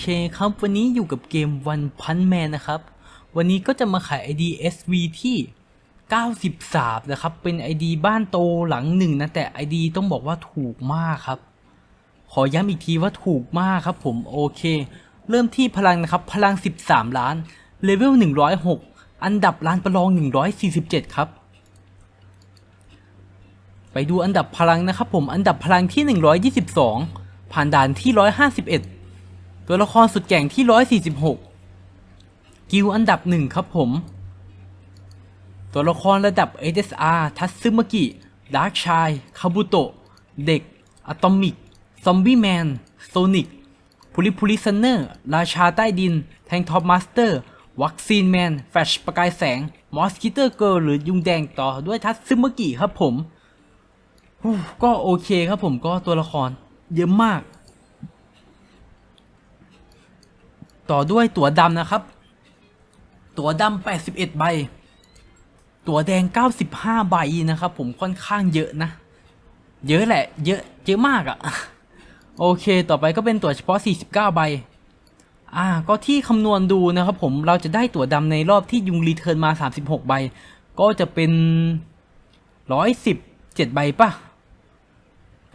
เคครับ วันนี้อยู่กับเกม One Punch Man นะครับ วันนี้ก็จะมาขาย ID SV ที่ 93 นะครับ เป็น ID บ้านโตหลังหนึ่งนะ แต่ ID ต้องบอกว่าถูกมากครับ ขอย้ำอีกทีว่าถูกมากครับผมโอเค เริ่มที่พลังนะครับ พลัง 13 ล้าน เลเวล 106 อันดับล้านประลอง 147 ครับไปดูอันดับพลังนะครับผมอันดับพลังที่ 122 ผ่านด่านที่ 151 ตัวละครสุดแก่งที่ 146 กิลอันดับหนึ่งครับผม ตัวละครระดับ SSR ทัตซึมากิดาร์กชายคาบุโตะ เด็ก อะตอมิก ซอมบี้แมน โซนิกพูลิพูลิซันเนอร์ ราชาใต้ดิน แทงท็อปมาสเตอร์ วัคซีนแมน แฟชประกายแสง มอสคิเตอร์เกิร์ลหรือยุงแดงต่อด้วยทัตซึมากิครับผม ก็โอเคครับผมก็ตัวละครเยอะมาก ต่อด้วยตัวดำนะครับ ตัวดำ81 ใบ ตัวแดง 95 ใบนะครับ ผมค่อนข้างเยอะนะ เยอะแหละ เยอะ เยอะมากอะ่ะ โอเค ต่อไปก็เป็นตัวเฉพาะ 49 ใบ อ่า ก็ที่คำนวณดูนะครับผมเราจะได้ตัวดำในรอบที่ยุงรีเทิร์นมา 36 ใบ ก็จะเป็น 117 ใบป่ะ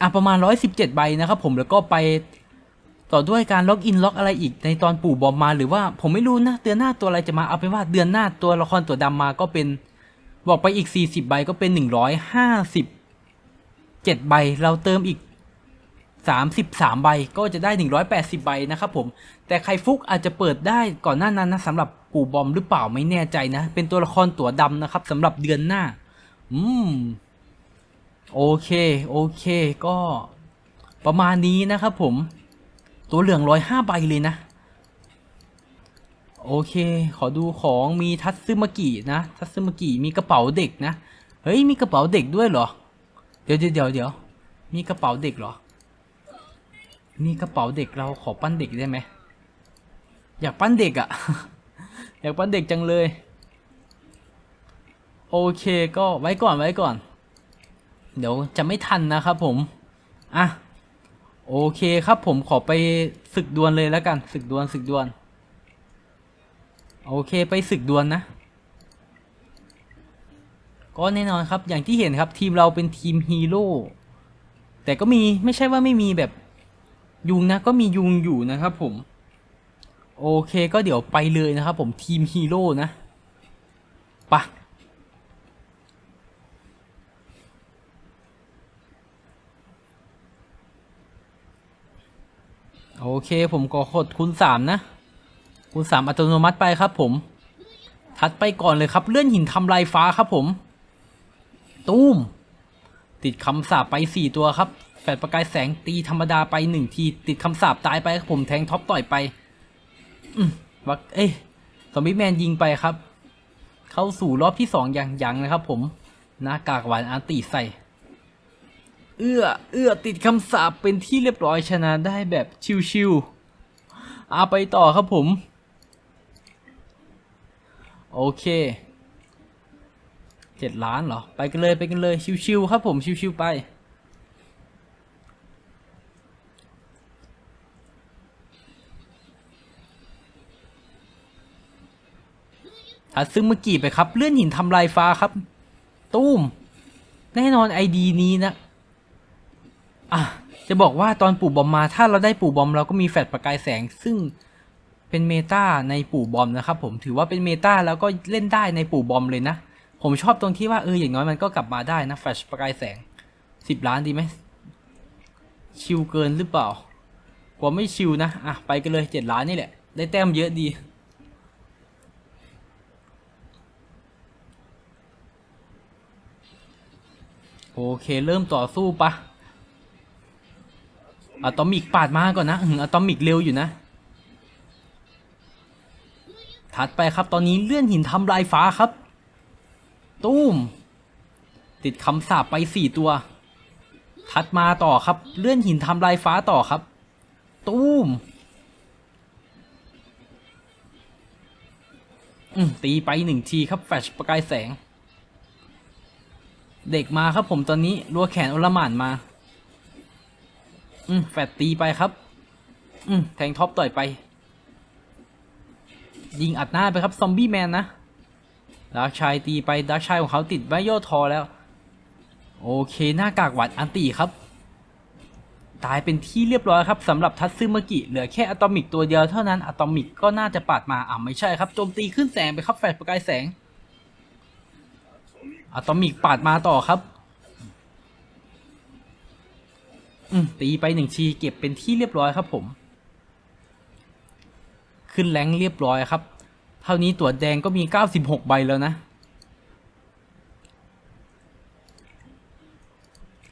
อะประมาณ 117 ใบนะครับผมแล้วก็ไป ต่อด้วยการล็อกอินล็อกอะไรอีกในตอนปู่บอมมาหรือว่าผมไม่รู้นะเดือนหน้าตัวอะไรจะมาเอาเป็นว่าเดือนหน้าตัวละครตัวดำมาก็เป็นบอกไปอีก 40 ใบก็เป็น 157 ใบ เราเติมอีก 33 ใบก็จะได้ 180 ใบนะครับผม แต่ใครฟุกอาจจะเปิดได้ก่อนหน้านั้นนะสำหรับปู่บอมหรือเปล่าไม่แน่ใจนะ เป็นตัวละครตัวดำนะครับสำหรับเดือนหน้า อืม โอเค โอเค ก็ประมาณนี้นะครับผม ตัวเหลืองร้อยห้าใบเลยนะ โอเค ขอดูของมีทัตซึมากินะ ทัตซึมากิมีกระเป๋าเด็กนะ เฮ้ย มีกระเป๋าเด็กด้วยเหรอ เดี๋ยวเดี๋ยวเดี๋ยวมีกระเป๋าเด็กเหรอ มีกระเป๋าเด็กเราขอปั้นเด็กได้ไหม อยากปั้นเด็กอะ อยากปั้นเด็กจังเลย โอเคก็ไว้ก่อนไว้ก่อน เดี๋ยวจะไม่ทันนะครับผม อะ โอเคครับผมขอไปศึกดวลเลยแล้วกันศึกดวลศึกดวลโอเคไปศึกดวลนะ ก็แน่นอนครับอย่างที่เห็นครับทีมเราเป็นทีมฮีโร่แต่ก็มีไม่ใช่ว่าไม่มีแบบยุงนะก็มียุงอยู่นะครับผม โอเคก็เดี๋ยวไปเลยนะครับผมทีมฮีโร่นะปะ โอเคผมก็กดคูณสามนะคูณสามอัตโนมัติไปครับผม ทัดไปก่อนเลยครับ เลื่อนหินทำลายฟ้าครับผม ตูมติดคำสาปไปสี่ตัวครับ แฟดประกายแสงตีธรรมดาไปหนึ่งที ติดคำสาปตายไปครับผมแทงท็อปต่อยไปอืมวักเอ้ยซอมบี้แมนยิงไปครับ เข้าสู่รอบที่สองอย่างยังนะครับผมหน้ากากหวานอาร์ติใส่ เอื้อ เอื้อติดคำสาปเป็นที่เรียบร้อยชนะได้แบบชิวๆเอาไปต่อครับผม โอเคเจ็ดล้านเหรอ ไปกันเลยไปกันเลยชิวๆครับผมชิวๆไปถัดซึ่งเมื่อกี้ไปครับ เลื่อนหินทำลายฟ้าครับตุ้มแน่นอนไอดีนี้นะ อะจะบอกว่าตอนปู่บอมมาถ้าเราได้ปู่บอมเราก็มีแฟลชประกายแสง ซึ่งเป็นเมตาในปู่บอมนะครับผมถือว่าเป็นเมตาแล้วก็เล่นได้ในปู่บอมเลยนะ ผมชอบตรงที่ว่าเอออย่างน้อยมันก็กลับมาได้นะแฟลชประกายแสงสิบล้านดีไหมชิวเกินหรือเปล่ากว่าไม่ชิวนะอะไปกันเลยเจ็ดล้านนี่แหละ ได้แต้มเยอะดีโอเค เริ่มต่อสู้ปะ อะตอมิกปาดมาก่อนนะอะตอมิกเร็วอยู่นะ ถัดไปครับตอนนี้เลื่อนหินทำลายฟ้าครับ ตุ้ม ติดคำสาปไปสี่ตัว ถัดมาต่อครับ เลื่อนหินทำลายฟ้าต่อครับ ตุ้มอืตีไปหนึ่งทีครับแฟลชประกายแสง เด็กมาครับผมตอนนี้รัวแขนอลหมานมา อืมแฟดตีไปครับ อืมแทงท็อปต่อยไป ยิงอัดหน้าไปครับซอมบี้แมนนะดาร์ชายตีไปดาร์ชายของเขาติดไบโยทอแล้ว โอเคหน้ากากหวัดอันตีครับ ตายเป็นที่เรียบร้อยครับสำหรับทัตซึมกิเหลือแค่อะตอมิกตัวเดียวเท่านั้นอะตอมิกก็น่าจะปาดมาอ่าไม่ใช่ครับโจมตีขึ้นแสงไปครับแฟลชประกายแสงอะตอมิกปาดมาต่อครับ ตีไปหนึ่งทีเก็บเป็นที่เรียบร้อยครับผม ขึ้นแรงเรียบร้อยครับ เท่านี้ตัวแดงก็มี 96 ใบแล้วนะ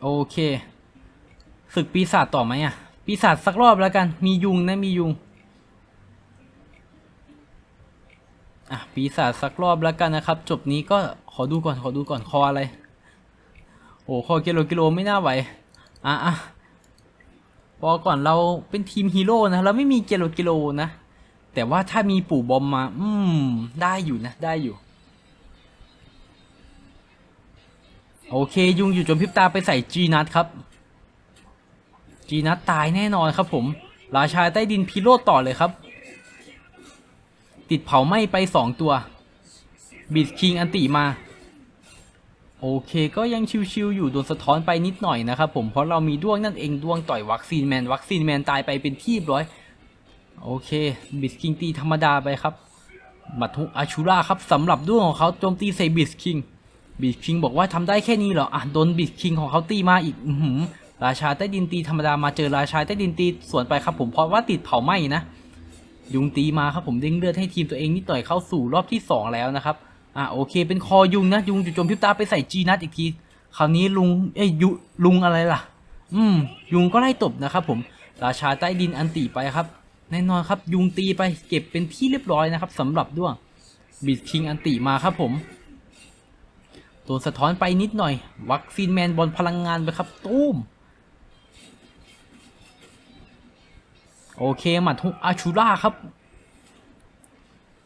โอเคศึกปีศาจต่อไหมอะ ปีศาจสักรอบแล้วกัน มียุงนะมียุง อะ ปีศาจสักรอบแล้วกันนะครับ จบนี้ก็ขอดูก่อนขอดูก่อนคออะไร โอ้คอกิโลกิโลไม่น่าไหว อะอะ พอก่อนเราเป็นทีมฮีโร่นะ เราไม่มีเกโลกิโลนะ แต่ว่าถ้ามีปู่บอมมา อืม ได้อยู่นะ ได้อยู่ โอเค ยุงอยู่จนพิบตาไปใส่จีนัทครับ จีนัทตายแน่นอนครับผม ราชาใต้ดินพิโรธต่อเลยครับ ติดเผาไหม้ไปสองตัว บิดคิงอันติมา โอเคก็ยังชิวๆอยู่โดนสะท้อนไปนิดหน่อยนะครับผมเพราะเรามีด้วงนั่นเองด้วงต่อยวัคซีนแมนวัคซีนแมนตายไปเป็นที่เรียบร้อย โอเคบิสคิงตีธรรมดาไปครับบัทุอาชูราครับสำหรับด้วงของเขาโจมตีใส่บิสคิงบิสคิงบอกว่าทำได้แค่นี้เหรออะโดนบิสคิงของเขาตีมาอีกอือหือราชาใต้ดินตีธรรมดามาเจอราชาใต้ดินตีสวนไปครับผมเพราะว่าติดเผาไหม้นะยุงตีมาครับผมเด้งเลือดให้ทีมตัวเองนิดหน่อยเข้าสู่รอบที่สองแล้วนะครับ อะโอเค เป็นคอยุงนะยุงจุดจมพิบตาไปใส่จีนัทอีกที คราวนี้ลุงเอ้ยยุลุงอะไรล่ะ อืม ยุงก็ไล่ตบนะครับผมราชาใต้ดินอันตีไปครับแน่นอนครับยุงตีไปเก็บเป็นที่เรียบร้อยนะครับสำหรับด้วงบิดคิงอันติมาครับผมโดนสะท้อนไปนิดหน่อย วัคซีนแมนบอลพลังงานไปครับตุ้มโอเคหมัดฮุกอาชูราครับ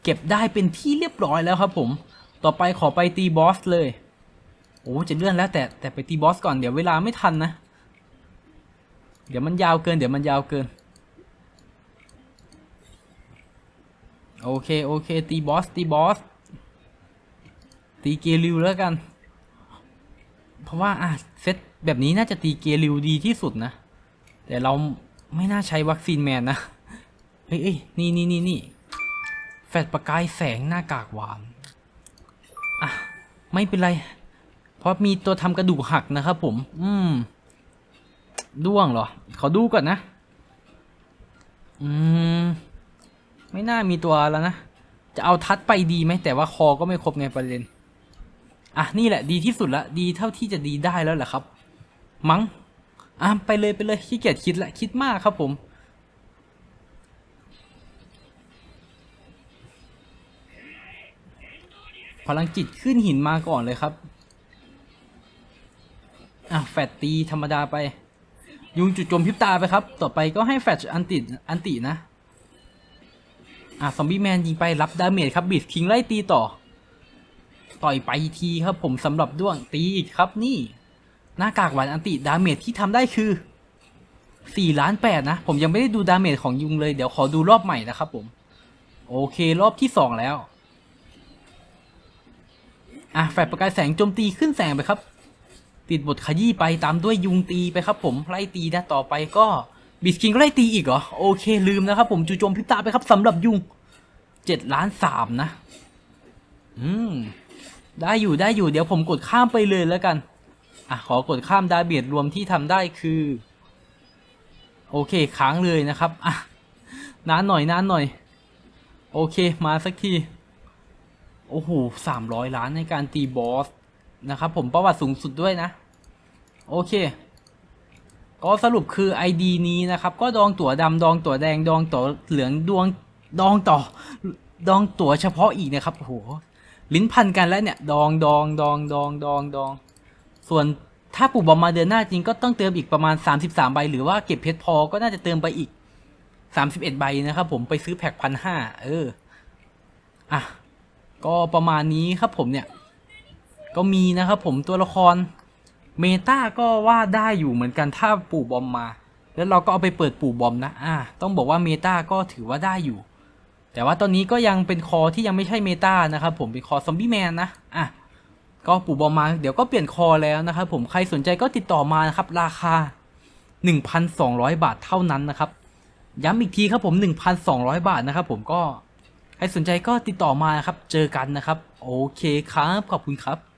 เก็บได้เป็นที่เรียบร้อยแล้วครับผม ต่อไปขอไปตีบอสเลย โอ้จะเลื่อนแล้วแต่แต่ไปตีบอสก่อนเดี๋ยวเวลาไม่ทันนะ เดี๋ยวมันยาวเกิน เดี๋ยวมันยาวเกิน โอเค โอเค ตีบอสตีบอสตีเกลิวแล้วกัน เพราะว่าอะเซตแบบนี้น่าจะตีเกลิวดีที่สุดนะ แต่เราไม่น่าใช้วัคซีนแมนนะ เฮ้ยนี่นี่นี่นี่แฟดประกายแสงหน้ากากหวาน ไม่เป็นไร เพราะมีตัวทำกระดูกหักนะครับผม อืม ด้วงเหรอ ขอดูก่อนนะ อืม ไม่น่ามีตัวแล้วนะ จะเอาทัดไปดีไหม แต่ว่าคอก็ไม่ครบไงประเด็น อะ นี่แหละดีที่สุดละ ดีเท่าที่จะดีได้แล้วแหละครับ มั้งอะไปเลยไปเลยขี้เกียจคิดละ คิดมากครับผม พลังจิตขึ้นหินมาก่อนเลยครับ อะแฟดตีธรรมดาไป ยุงจุดจมพิบตาไปครับ ต่อไปก็ให้แฟดอันติอันตินะ อะซอมบี้แมนยิงไปรับดาเมจครับบิดคิงไล่ตีต่อ ต่อยไปทีครับผมสำหรับด้วงตีอีกครับนี่ หน้ากากหวานอันติดาเมจที่ทำได้คือ4ล้านแปดนะ ผมยังไม่ได้ดูดาเมจของยุงเลย เดี๋ยวขอดูรอบใหม่นะครับผม โอเครอบที่สองแล้ว อะแฟลชประกายแสงโจมตีขึ้นแสงไปครับ ติดบทขยี้ไปตามด้วยยุงตีไปครับ ผมไล่ตีนะต่อไปก็บิสคิงก็ไล่ตีอีกเหรอโอเคลืมนะครับ ผมจู่โจมพิบตาไปครับสำหรับยุงเจ็ดล้านสามนะ อืม ได้อยู่ได้อยู่เดี๋ยวผมกดข้ามไปเลยแล้วกัน อะขอกดข้ามดาเบียดรวมที่ทำได้คือ โอเคค้างเลยนะครับ อะนานหน่อยนานหน่อย โอเคมาสักที โอ้โหสามร้อยล้านในการตีบอสนะครับผมประวัติสูงสุดด้วยนะ โอเค ก็สรุปคือ ID นี้นะครับ ก็ดองตั๋วดำดองตั๋วแดงดองตั๋วเหลืองดวงดองต่อ ดองตั๋วเฉพาะอีกนะครับโอ้โหลิ้นพันกันแล้วเนี่ย ดองดองดองดองดองดอง ส่วนถ้าปู่บอมมาเดือนหน้าจริงก็ต้องเติมอีกประมาณ 33 ใบ หรือว่าเก็บเพชรพอก็น่าจะเติมไปอีก 31 ใบนะครับผมไปซื้อแพ็คพันห้าเออ อะ ก็ประมาณนี้ครับผมเนี่ย ก็มีนะครับผมตัวละครเมตาก็ว่าได้อยู่เหมือนกันถ้าปู่บอมมา แล้วเราก็เอาไปเปิดปู่บอมนะอ่าต้องบอกว่าเมตาก็ถือว่าได้อยู่ แต่ว่าตอนนี้ก็ยังเป็นคอที่ยังไม่ใช่เมตานะครับผมเป็นคอซอมบี้แมนนะอะก็ปู่บอมมาเดี๋ยวก็เปลี่ยนคอแล้วนะครับผมใครสนใจก็ติดต่อมานะครับราคา 1,200 บาทเท่านั้นนะครับย้ำอีกทีครับผม 1,200 บาทนะครับผมก็ ใครสนใจก็ติดต่อมานะครับ เจอกันนะครับ โอเคครับ ขอบคุณครับ